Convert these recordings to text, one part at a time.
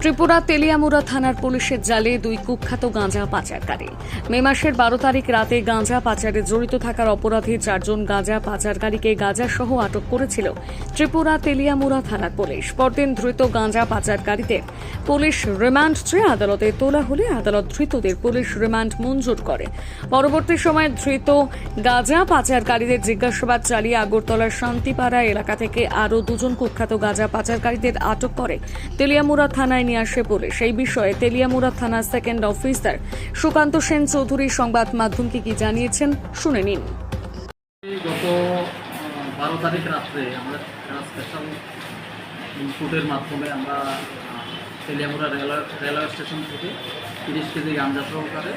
ত্রিপুরা তেলিয়ামুড়া থানার পুলিশের জালে দুই কুখ্যাত গাঁজা পাচারকারী। মে মাসের বারো তারিখ রাতে গাঁজা পাচারে জড়িত থাকার অপরাধে চারজন গাঁজা পাচারকারীকে গাঁজা সহ আটক করেছিল ত্রিপুরা তেলিয়ামুড়া থানার পুলিশ। পরদিন ধৃত গাঁজা পাচারকারীদের পুলিশ রিমান্ড চেয়ে আদালতে তোলা হলে আদালত ধৃতদের পুলিশ রিমান্ড মঞ্জুর করে। পরবর্তী সময়ে ধৃত গাঁজা পাচারকারীদের জিজ্ঞাসাবাদ চালিয়ে আগরতলার শান্তিপাড়া এলাকা থেকে আরও দুজন কুখ্যাত গাঁজা পাচারকারীদের আটক করে তেলিয়ামুড়া থানায় নিয়ে আসে পুলিশ। এই বিষয়ে তেলিয়ামুড়া থানার সেকেন্ড অফিসার সুকান্ত সেন চৌধুরী সংবাদ মাধ্যমকে কি জানিয়েছেন, শুনে নিন। গত বারো তারিখ রাত্রে আমরা ইনপুটের মাধ্যমে আমরা তেলিয়ামুড়া রেলওয়ে রেলওয়ে স্টেশন থেকে তিরিশ কেজি গাঞ্জা সহকারে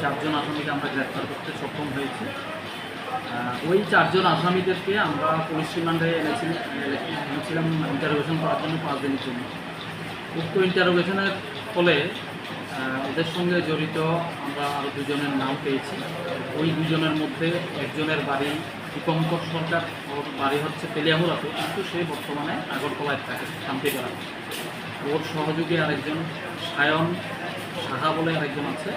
চারজন আসামিকে আমরা গ্রেপ্তার করতে সক্ষম হয়েছি। ওই চারজন আসামিদেরকে আমরা পুলিশ রিমান্ডে এনেছিলাম ইন্টারোগেশন করার জন্য পাঁচ দিনের জন্য। উক্ত ইন্টারোগেশনের ফলে ওদের সঙ্গে জড়িত আমরা আরও দুজনের নাম পেয়েছি। ওই দুজনের মধ্যে একজনের বাড়ি দীপঙ্কর সরকার, ওর বাড়ি হচ্ছে তেলিয়ামুড়াতে, কিন্তু সে বর্তমানে আগরতলায় থাকে শান্তিপাড়া ওর সহযোগী আরেকজন, সায়ন সাহা বলে আরেকজন আছে।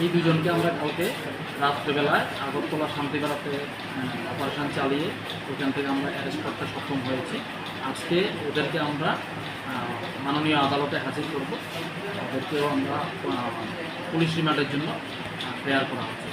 এই দুজনকে আমরা কালকে রাত্রেবেলায় আগরতলা শান্তিপাড়াতে অপারেশন চালিয়ে ওখান থেকে আমরা অ্যারেস্ট করতে সক্ষম হয়েছি। আজকে ওদেরকে আমরা মাননীয় আদালতে হাজির করব। ওদেরকেও আমরা পুলিশ রিমান্ডের জন্য প্রেয়ার করা হচ্ছে।